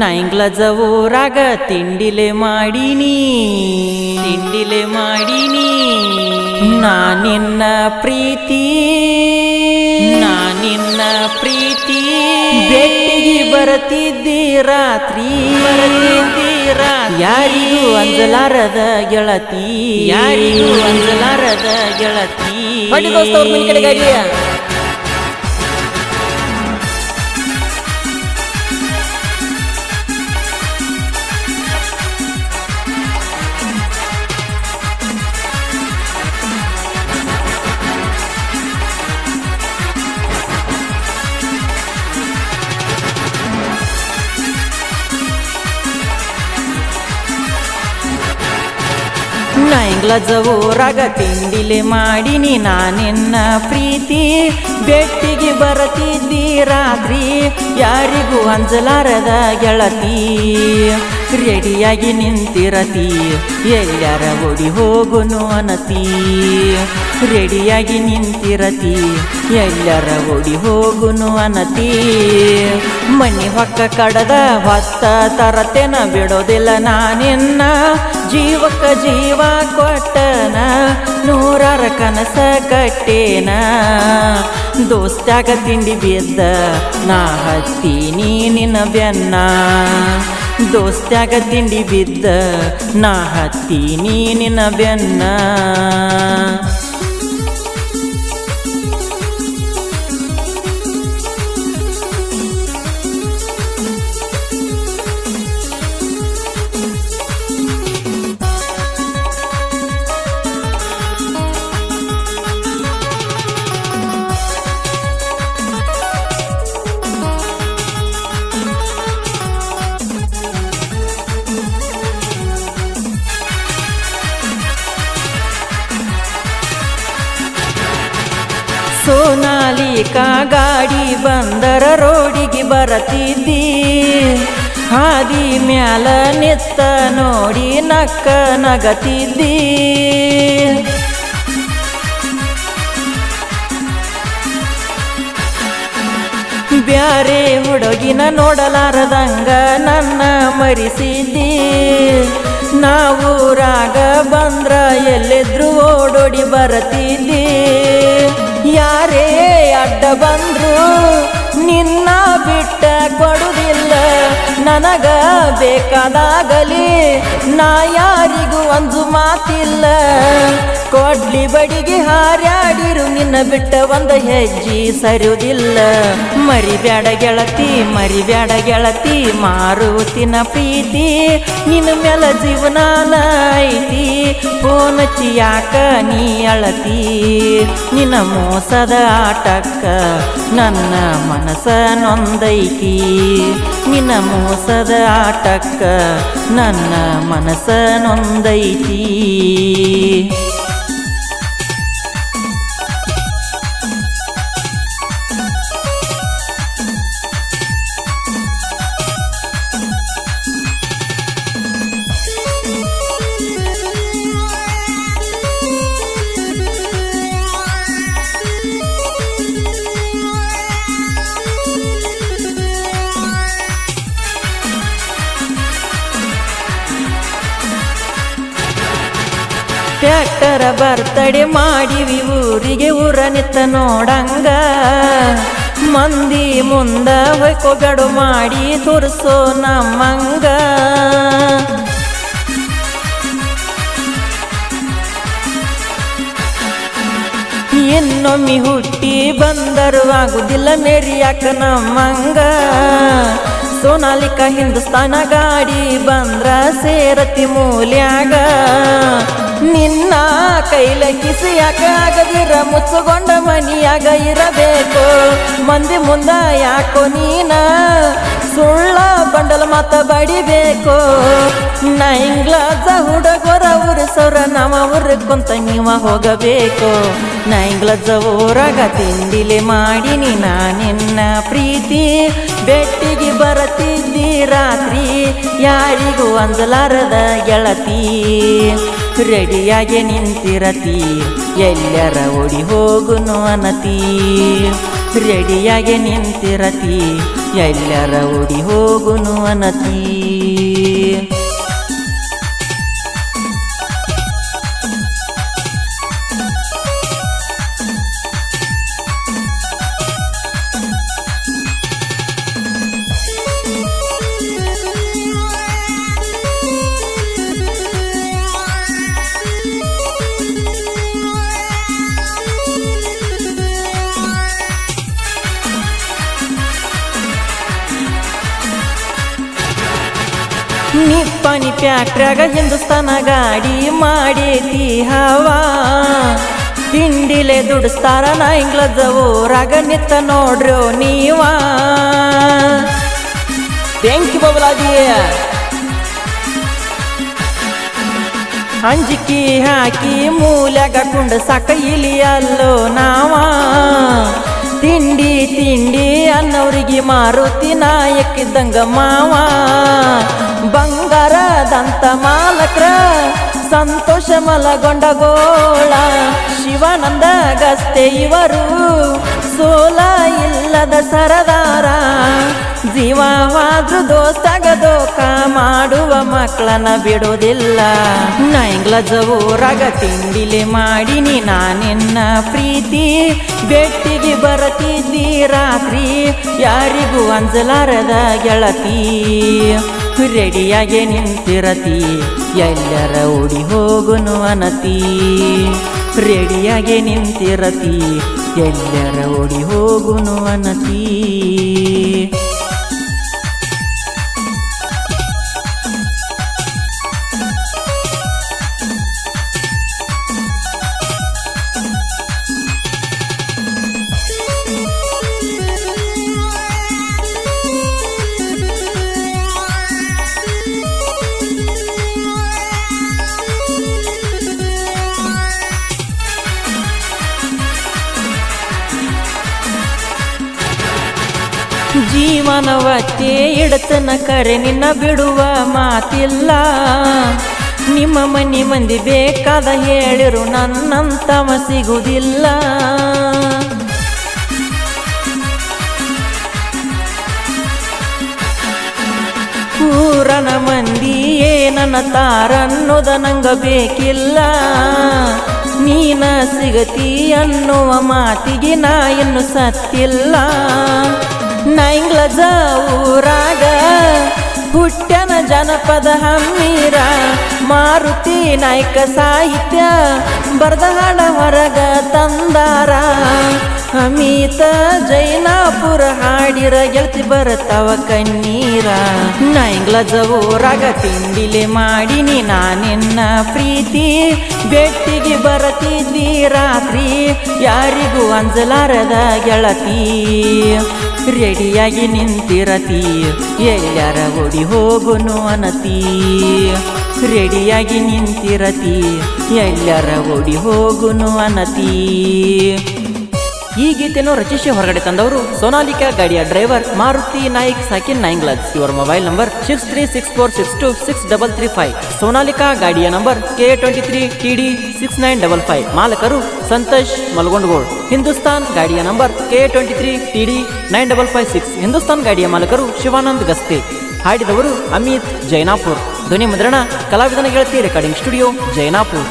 ನಾಯಿಂಗ್ಲಜ ಊರಾಗ ತಿಂಡಿಲೆ ಮಾಡೀನಿ. ತಿಂಡಿಲೆ ಮಾಡೀನಿ. ನಾನಿನ್ನ ಪ್ರೀತಿ. ನಾನಿನ್ನ ಪ್ರೀತಿ. ಬೆಟ್ಟಿಗೆ ಬರತಿದ್ದಿ ರಾತ್ರಿ. ಯಾರಿಗೂ ಅಂಜಲಾರದ ಗೆಳತಿ. ಯಾರಿಗೂ ಅಂಜಲಾರದ ಗೆಳತಿ. ಗಾಡಿಯ ನಾಯಿಂಗ್ಲಜ ತಿಂಡಿಲೆ ಮಾಡಿನಿ ನಾನಿನ್ನ ಪ್ರೀತಿ. ಬೆಟ್ಟಿಗೆ ಬರತಿದ್ದಿ ರಾತ್ರಿ ಯಾರಿಗೂ ಅಂಜಲಾರದ ಗೆಳತಿ. ರೆಡಿಯಾಗಿ ನಿಂತಿರತಿ, ಎಲ್ಲರ ಓಡಿ ಹೋಗುನು ಅನತಿ. ರೆಡಿಯಾಗಿ ನಿಂತಿರತಿ, ಎಲ್ಲರ ಓಡಿ ಹೋಗುನು ಅನತಿ. ಮನೆ ಹೊಕ್ಕ ಕಡದ ಹೊತ್ತ ತರತೆನ ಬಿಡೋದಿಲ್ಲ ನಾನಿನ್ನ. ಜೀವಕ್ಕ ಜೀವ ಕೊಟ್ಟನ, ನೂರಾರ ಕನಸ ಕಟ್ಟೇನ. ದೋಸ್ತಾಗ ತಿಂಡಿ ಬಿದ್ದ, ನಾ ಹತ್ತೀನಿ ನಿನ್ನ ಬೆನ್ನ. ದೋಸ್ತ್ಯಾಗ ತಿಂಡಿ ಬಿದ್ದ ನಾ ಹತ್ತೀನಿ ನಿನ್ನ ಬೆನ್ನ. ಸೋನಾಲಿಕಾ ಗಾಡಿ ಬಂದರ ರೋಡಿಗೆ ಬರತಿದ್ದಿ. ಹಾದಿ ಮ್ಯಾಲ ನಿತ್ತ ನೋಡಿ ನಕ್ಕ ನಗತಿದ್ದಿ. ಬ್ಯಾರೆ ಹುಡುಗಿನ ನೋಡಲಾರದಂಗ ನನ್ನ ಮರಿಸಿದ್ದಿ. ನಾವೂರಾಗ ಬಂದ್ರ ಎಲ್ಲಿದ್ರು ಓಡೋಡಿ ಬರತಿದ್ದಿ. ಯಾರೇ ಅಡ್ಡ ಬಂದ್ರು ನಿನ್ನ ಬಿಟ್ಟ ನನಗ ಬೇಕಾದಾಗಲಿ, ನಾ ಯಾರಿಗೂ ಒಂದು ಮಾತಿಲ್ಲ. ಕೊಡ್ಲಿ ಬಡಿಗೆ ಹಾರ್ಯಾಡಿರು, ನಿನ್ನ ಬಿಟ್ಟ ಒಂದು ಹೆಜ್ಜಿ ಸರಿಯುವುದಿಲ್ಲ ಮರಿಬ್ಯಾಡ ಗೆಳತಿ ಮರಿಬ್ಯಾಡ ಗೆಳತಿ, ಮಾರುತಿನ ಪ್ರೀತಿ, ನಿನ್ನ ಮೇಲ ಜೀವನ ಐತಿ. ಫೋನ್ ಯಾಕ ನೀ ಅಳತಿ? ನಿನ್ನ ಮೋಸದ ಆಟಕ್ಕ ನನ್ನ ಮನಸ ನೊಂದೈತಿ ನಿನ್ನ ಮೋಸದ ಆಟಕ್ಕ ನನ್ನ ಮನಸ ನೊಂದೈತಿ ಟ್ಯಾಕ್ಟರ ಬರ್ತಡೆ ಮಾಡಿವಿ ಊರಿಗೆ ಊರ ನಿತ್ತ ನೋಡಂಗ. ಮಂದಿ ಮುಂದ ಹೊಯ್ಕೊಗಡು ಮಾಡಿ ತುರ್ಸೋ ನಮ್ಮಂಗ. ಇನ್ನೊಮ್ಮೆ ಹುಟ್ಟಿ ಬಂದರು ಆಗುದಿಲ್ಲ ನೆರಿಯಾಕ ನಮ್ಮಂಗ. ಸೋನಾಲಿಕ ಹಿಂದೂಸ್ತಾನ ಗಾಡಿ ಬಂದ್ರ ಸೇರತಿ ಮೂಲ್ಯಾಗ. ನಿನ್ನ ಕೈಲ ಕಿಸಿಯಾಕ ಆಗದಿರ ಮುಚ್ಚುಗೊಂಡ ಮನಿಯಾಗ ಇರಬೇಕು. ಮಂದಿ ಮುಂದ ಯಾಕೋ ನೀನ ಸುಳ್ಳ ಬಂಡಲ ಮಾತ ಬಡಿಬೇಕು. ನಾ ಇಂಗ್ಲಾಜ ಹುಡುಗರ ಸೌರ ನಮ್ಮ ಊರು ಕುಂತ ನೀವ ಹೋಗಬೇಕು. ನಾ ಇಂಗ್ಲಜ ಊರಾಗ ತಿಂಡಿಲೆ ಮಾಡಿನಿ ನಾ ನಿನ್ನ ಪ್ರೀತಿ. ಬೆಟ್ಟಿಗೆ ಬರತಿದ್ದಿ ರಾತ್ರಿ, ಯಾರಿಗೂ ಅಂಜಲಾರದ ಗೆಳತಿ. ರೆಡಿಯಾಗಿ ನಿಂತಿರತಿ ಎಲ್ಲರ ಓಡಿ ಹೋಗುನು ಅನತಿ. ರೆಡಿಯಾಗಿ ನಿಂತಿರತಿ ಎಲ್ಲರ ಓಡಿ ಹೋಗುನು ಅನತಿ. ನಿಪ್ಪನಿ ಫ್ಯಾಕ್ಟ್ರ್ಯಾಗ ಹಿಂದೂಸ್ತಾನ ಗಾಡಿ ಮಾಡೇತಿ ಹವಾ. ತಿಂಡಿಲೆ ದುಡಿಸ್ತಾರ ನಾ ಇಂಗ್ಲಜ್ ಊರಾಗ ನಿತ್ತ ನೋಡ್ರೋ ನೀವಾ. ಯು ಬಾಬುಲಾಜಿ ಅಂಜಿಕಿ ಹಾಕಿ ಮೂಲ್ಯಾಗ ಕುಂಡ ಸಾಕ ಇಲಿಯಲ್ಲೋ ನಾವ. ತಿಂಡಿ ತಿಂಡಿ ಅನ್ನೋರಿಗೆ ಮಾರುತಿ ನಾಯಕ್ಕಿದ್ದಂಗ ಮಾವ. ಬಂಗಾರದಂತ ಮಾಲಕ್ರ ಸಂತೋಷ ಮಲಗೊಂಡ ಗೋಳ. ಶಿವಾನಂದ ಗಸ್ತೆ ಇವರು ಸೋಲ ಇಲ್ಲದ ಸರದಾರ. ಜೀವವಾದ್ರೂ ದೋಸ್ತಗದೋಕ ಮಾಡುವ ಮಕ್ಕಳನ್ನ ಬಿಡೋದಿಲ್ಲ ನಾ ರಗ ತಿಂಡಿಲೆ ಮಾಡಿನಿ ನಾನಿನ್ನ ಪ್ರೀತಿ. ಬೆಟ್ಟಿಗೆ ಬರತಿದ್ದಿ ರಾತ್ರಿ, ಯಾರಿಗೂ ಅಂಜಲಾರದ ಗೆಳತಿ. ರೆಡಿಯಾಗಿ ನಿಂತಿರತಿ, ಎಲ್ಲರ ಓಡಿ ಹೋಗುನು ಅನತಿ. ರೆಡಿಯಾಗಿ ನಿಂತಿರತಿ ಎಲ್ಲರ ಓಡಿ ಹೋಗುನು ಅನತಿ. ಜೀವನವತ್ತೆ ಇಡತನ ಕರೆ ನಿನ್ನ ಬಿಡುವ ಮಾತಿಲ್ಲ. ನಿಮ್ಮ ಮನೆ ಮಂದಿ ಬೇಕಾದ ಹೇಳಿರು ನನ್ನಂತವ ಸಿಗುವುದಿಲ್ಲ ಪೂರನ ಮಂದಿ ಏನನ್ನ ತಾರನ್ನೋದ ನಂಗ ಬೇಕಿಲ್ಲ. ನೀನ ಸಿಗತಿ ಅನ್ನುವ ಮಾತಿಗೆ ನಾ ಇನ್ನು ಸತ್ತಿಲ್ಲ. ನೈಂಗ್ಲಜ ಊರಾಗ ಹುಟ್ಟನ ಜನಪದ ಹಮ್ಮೀರ ಮಾರುತಿ ನಾಯಕ ಸಾಹಿತ್ಯ ಬರ್ದ ಹೊರಗ ತಂದಾರ. ಅಮಿತ ಜೈನಾಪುರ ಹಾಡಿರ ಗೆಲ್ತಿ ಬರತವ ಕಣ್ಣೀರ. ನೈಂಗ್ಲಜ ರಾಗ ತಿಂಡಿಲೆ ಮಾಡಿನಿ ನಾನಿನ್ನ ಪ್ರೀತಿ. ಬೆಟ್ಟಿಗೆ ಬರತಿದ್ದಿ ರಾತ್ರಿ ಯಾರಿಗೂ ಅಂಜಲಾರದ ಗೆಳತಿ. ರೆಡಿಯಾಗಿ ನಿಂತಿರತಿ ಎಲ್ಲರ ಓಡಿ ಹೋಗುನು ಅನತಿ. ರೆಡಿಯಾಗಿ ನಿಂತಿರತಿ ಎಲ್ಲರ ಓಡಿ ಹೋಗುನು ಅನತಿ. ಈ ಗೀತೆಯನ್ನು ರಚಿಸಿ ಹೊರಗಡೆ ತಂದವರು ಸೋನಾಲಿಕಾ ಗಾಡಿಯ ಡ್ರೈವರ್ ಮಾರುತಿ ನಾಯಕ್, ಸಾಕಿನ್ ನೈಂಗ್ಲಾಜ್ ಇವರ mobile number six three six four six two six double three five. Sonalika ಗಾಡಿಯ number K twenty three T D six nine double five. ಮಾಲಕರು Santosh ಮಲ್ಗೊಂಡ್ಗೋಳ್. Hindustan ಗಾಡಿಯ number K twenty three T D nine double five six. Hindustan ಗಾಡಿಯ ಮಾಲಕರು ಶಿವಾನಂದ್ ಗಸ್ತೆ. ಹಾಡಿದವರು ಅಮಿತ್ ಜೈನಾಪುರ್. ಧ್ವನಿ ಮುದ್ರಣ, ಕಲಾವಿದನ ಗೆಳತಿ recording studio Jainapur.